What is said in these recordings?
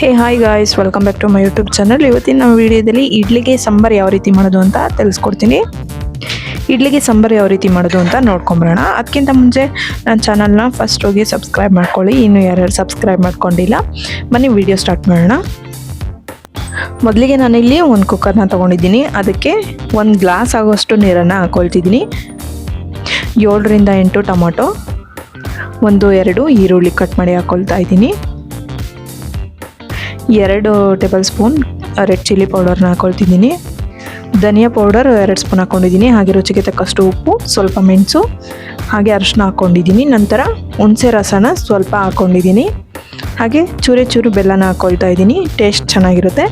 Hey hi guys welcome back to my YouTube channel ಇವತ್ತಿನ ನಮ್ಮ ವಿಡಿಯೋದಲ್ಲಿ ಇಡ್ಲಿಗೆ ಸಾಂಬಾರ್ ಯಾವ ರೀತಿ ಮಾಡೋದು ಅಂತ ತಿಳಿಸ್ಕೊಡ್ತೀನಿ. ಇಡ್ಲಿಗೆ ಸಾಂಬಾರ್ ಯಾವ ರೀತಿ ಮಾಡೋದು ಅಂತ ನೋಡ್ಕೊಂಬರೋಣ. ಅದಕ್ಕಿಂತ ಮುಂಚೆ ನನ್ನ ಚಾನಲ್ನ ಫಸ್ಟ್ ಹೋಗಿ ಸಬ್ಸ್ಕ್ರೈಬ್ ಮಾಡ್ಕೊಳ್ಳಿ. ಇನ್ನು ಯಾರ್ಯಾರು ಸಬ್ಸ್ಕ್ರೈಬ್ ಮಾಡ್ಕೊಂಡಿಲ್ಲ, ಬನ್ನಿ ವಿಡಿಯೋ ಸ್ಟಾರ್ಟ್ ಮಾಡೋಣ. ಮೊದಲಿಗೆ ನಾನಿಲ್ಲಿ ಒಂದು ಕುಕ್ಕರ್ನ ತೊಗೊಂಡಿದ್ದೀನಿ. ಅದಕ್ಕೆ ಒಂದು ಗ್ಲಾಸ್ ಆಗೋಷ್ಟು ನೀರನ್ನು ಹಾಕೊಳ್ತಿದ್ದೀನಿ. ಏಳರಿಂದ ಎಂಟು ಟೊಮೊಟೊ, ಒಂದು, ಎರಡು ಈರುಳ್ಳಿ ಕಟ್ ಮಾಡಿ ಹಾಕ್ಕೊಳ್ತಾ ಇದ್ದೀನಿ. ಎರಡು ಟೇಬಲ್ ಸ್ಪೂನ್ ರೆಡ್ ಚಿಲ್ಲಿ ಪೌಡರ್ನ ಹಾಕೊಳ್ತಿದ್ದೀನಿ. ಧನಿಯಾ ಪೌಡರ್ ಎರಡು ಸ್ಪೂನ್ ಹಾಕ್ಕೊಂಡಿದ್ದೀನಿ ಹಾಗೆ ರುಚಿಗೆ ತಕ್ಕಷ್ಟು ಉಪ್ಪು, ಸ್ವಲ್ಪ ಮೆಣಸು, ಹಾಗೆ ಅರಿಶಿನ ಹಾಕ್ಕೊಂಡಿದ್ದೀನಿ ನಂತರ ಹುಣಸೆ ರಸನ ಸ್ವಲ್ಪ ಹಾಕ್ಕೊಂಡಿದ್ದೀನಿ ಹಾಗೆ ಚೂರೆ ಚೂರು ಬೆಲ್ಲನ ಹಾಕ್ಕೊಳ್ತಾ ಇದ್ದೀನಿ. ಟೇಸ್ಟ್ ಚೆನ್ನಾಗಿರುತ್ತೆ.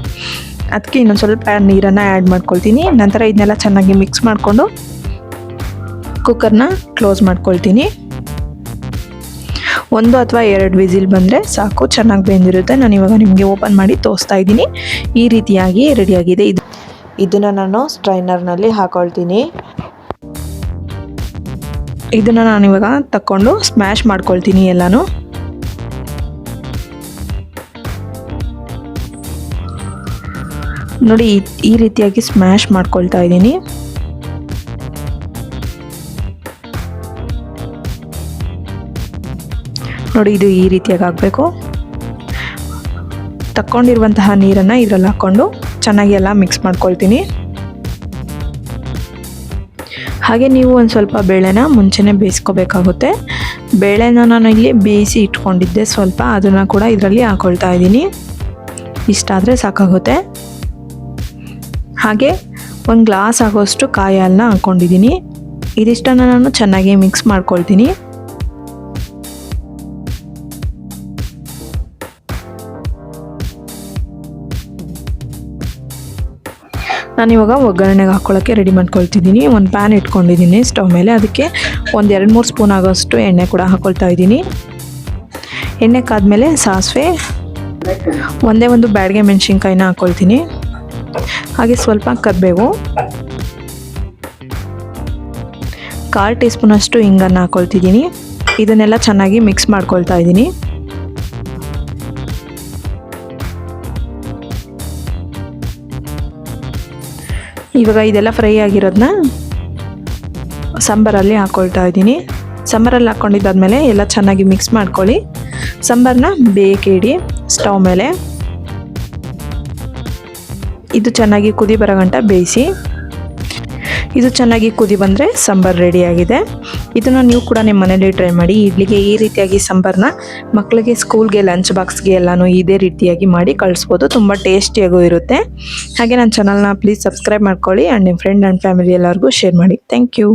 ಅದಕ್ಕೆ ಇನ್ನೊಂದು ಸ್ವಲ್ಪ ನೀರನ್ನು ಆ್ಯಡ್ ಮಾಡ್ಕೊಳ್ತೀನಿ. ನಂತರ ಇದನ್ನೆಲ್ಲ ಚೆನ್ನಾಗಿ ಮಿಕ್ಸ್ ಮಾಡಿಕೊಂಡು ಕುಕ್ಕರ್ನ ಕ್ಲೋಸ್ ಮಾಡ್ಕೊಳ್ತೀನಿ. ಒಂದು ಅಥವಾ ಎರಡು ವಿಸಿಲ್ ಬಂದರೆ ಸಾಕು, ಚೆನ್ನಾಗಿ ಬೆಂದಿರುತ್ತೆ. ನಾನು ಇವಾಗ ನಿಮಗೆ ಓಪನ್ ಮಾಡಿ ತೋರಿಸ್ತಾ ಇದ್ದೀನಿ. ಈ ರೀತಿಯಾಗಿ ರೆಡಿಯಾಗಿದೆ ಇದು. ಇದನ್ನು ನಾನು ಸ್ಟ್ರೈನರ್ನಲ್ಲಿ ಹಾಕೊಳ್ತೀನಿ. ಇದನ್ನು ನಾನು ಇವಾಗ ತಕ್ಕೊಂಡು ಸ್ಮ್ಯಾಶ್ ಮಾಡ್ಕೊಳ್ತೀನಿ ಎಲ್ಲನೂ. ನೋಡಿ, ಈ- ರೀತಿಯಾಗಿ ಸ್ಮ್ಯಾಶ್ ಮಾಡ್ಕೊಳ್ತಾ ಇದ್ದೀನಿ. ನೋಡಿ, ಇದು ಈ ರೀತಿಯಾಗಿ ಆಗಬೇಕು ತಕ್ಕೊಂಡಿರುವಂತಹ ನೀರನ್ನು ಇದರಲ್ಲಿ ಹಾಕ್ಕೊಂಡು ಚೆನ್ನಾಗಿ ಎಲ್ಲ ಮಿಕ್ಸ್ ಮಾಡ್ಕೊಳ್ತೀನಿ. ಹಾಗೆ ನೀವು ಒಂದು ಸ್ವಲ್ಪ ಬೇಳೆನ ಮುಂಚೆನೇ ಬೇಯಿಸ್ಕೋಬೇಕಾಗುತ್ತೆ. ಬೇಳೆನ ನಾನು ಇಲ್ಲಿ ಬೇಯಿಸಿ ಇಟ್ಕೊಂಡಿದ್ದೆ ಸ್ವಲ್ಪ, ಅದನ್ನು ಕೂಡ ಇದರಲ್ಲಿ ಹಾಕೊಳ್ತಾ ಇದ್ದೀನಿ. ಇಷ್ಟಾದರೆ ಸಾಕಾಗುತ್ತೆ. ಹಾಗೆ ಒಂದು ಗ್ಲಾಸ್ ಆಗೋಷ್ಟು ಕಾಯಿ ಹಾಲನ್ನ ಹಾಕ್ಕೊಂಡಿದ್ದೀನಿ ಇದಿಷ್ಟನ್ನು ನಾನು ಚೆನ್ನಾಗಿ ಮಿಕ್ಸ್ ಮಾಡ್ಕೊಳ್ತೀನಿ. ನಾನಿವಾಗ ಒಗ್ಗರಣೆಗೆ ಹಾಕ್ಕೊಳ್ಳೋಕ್ಕೆ ರೆಡಿ ಮಾಡ್ಕೊಳ್ತಿದ್ದೀನಿ. ಒಂದು ಪ್ಯಾನ್ ಇಟ್ಕೊಂಡಿದ್ದೀನಿ ಸ್ಟವ್ ಮೇಲೆ. ಅದಕ್ಕೆ ಒಂದು ಎರಡು ಮೂರು ಸ್ಪೂನ್ ಆಗೋಷ್ಟು ಎಣ್ಣೆ ಕೂಡ ಹಾಕ್ಕೊಳ್ತಾ ಇದ್ದೀನಿ. ಎಣ್ಣೆ ಕಾದ್ಮೇಲೆ ಸಾಸಿವೆ, ಒಂದೇ ಒಂದು ಬ್ಯಾಡಿಗೆ ಮೆಣಸಿನ್ಕಾಯಿನ ಹಾಕ್ಕೊಳ್ತೀನಿ ಹಾಗೆ ಸ್ವಲ್ಪ ಕರಿಬೇವು, ಕಾಲು ಟೀ ಸ್ಪೂನಷ್ಟು ಹಿಂಗನ್ನು ಹಾಕ್ಕೊಳ್ತಿದ್ದೀನಿ ಇದನ್ನೆಲ್ಲ ಚೆನ್ನಾಗಿ ಮಿಕ್ಸ್ ಮಾಡ್ಕೊಳ್ತಾ ಇದ್ದೀನಿ. ಇವಾಗ ಇದೆಲ್ಲ ಫ್ರೈ ಆಗಿರೋದನ್ನ ಸಾಂಬಾರಲ್ಲಿ ಹಾಕ್ಕೊಳ್ತಾ ಇದ್ದೀನಿ. ಸಾಂಬಾರಲ್ಲಿ ಹಾಕ್ಕೊಂಡಿದ್ದಾದ್ಮೇಲೆ ಎಲ್ಲ ಚೆನ್ನಾಗಿ ಮಿಕ್ಸ್ ಮಾಡ್ಕೊಳ್ಳಿ. ಸಾಂಬಾರನ್ನ ಬೇಯಕ್ಕೆ ಇಡಿ, ಸ್ಟವ್ ಮೇಲೆ. ಇದು ಚೆನ್ನಾಗಿ ಕುದಿ ಬರೋ ಗಂಟ ಬೇಯಿಸಿ. ಇದು ಚೆನ್ನಾಗಿ ಕುದಿ ಬಂದರೆ ಸಾಂಬಾರು ರೆಡಿಯಾಗಿದೆ ಇದನ್ನು ನೀವು ಕೂಡ ನಿಮ್ಮ ಮನೇಲಿ ಟ್ರೈ ಮಾಡಿ. ಇಡ್ಲಿಗೆ ಈ ರೀತಿಯಾಗಿ ಸಾಂಬಾರನ್ನ ಮಕ್ಕಳಿಗೆ ಸ್ಕೂಲ್ಗೆ ಲಂಚ್ ಬಾಕ್ಸ್ಗೆ ಎಲ್ಲನೂ ಇದೇ ರೀತಿಯಾಗಿ ಮಾಡಿ ಕಳಿಸ್ಬೋದು. ತುಂಬ ಟೇಸ್ಟಿಯಾಗೂ ಇರುತ್ತೆ. ಹಾಗೆ ನನ್ನ ಚಾನಲ್ನ ಪ್ಲೀಸ್ ಸಬ್ಸ್ಕ್ರೈಬ್ ಮಾಡ್ಕೊಳ್ಳಿ. ಆ್ಯಂಡ್ ನಿಮ್ಮ ಫ್ರೆಂಡ್ ಆ್ಯಂಡ್ ಫ್ಯಾಮಿಲಿ ಎಲ್ಲರಿಗೂ ಶೇರ್ ಮಾಡಿ. Thank you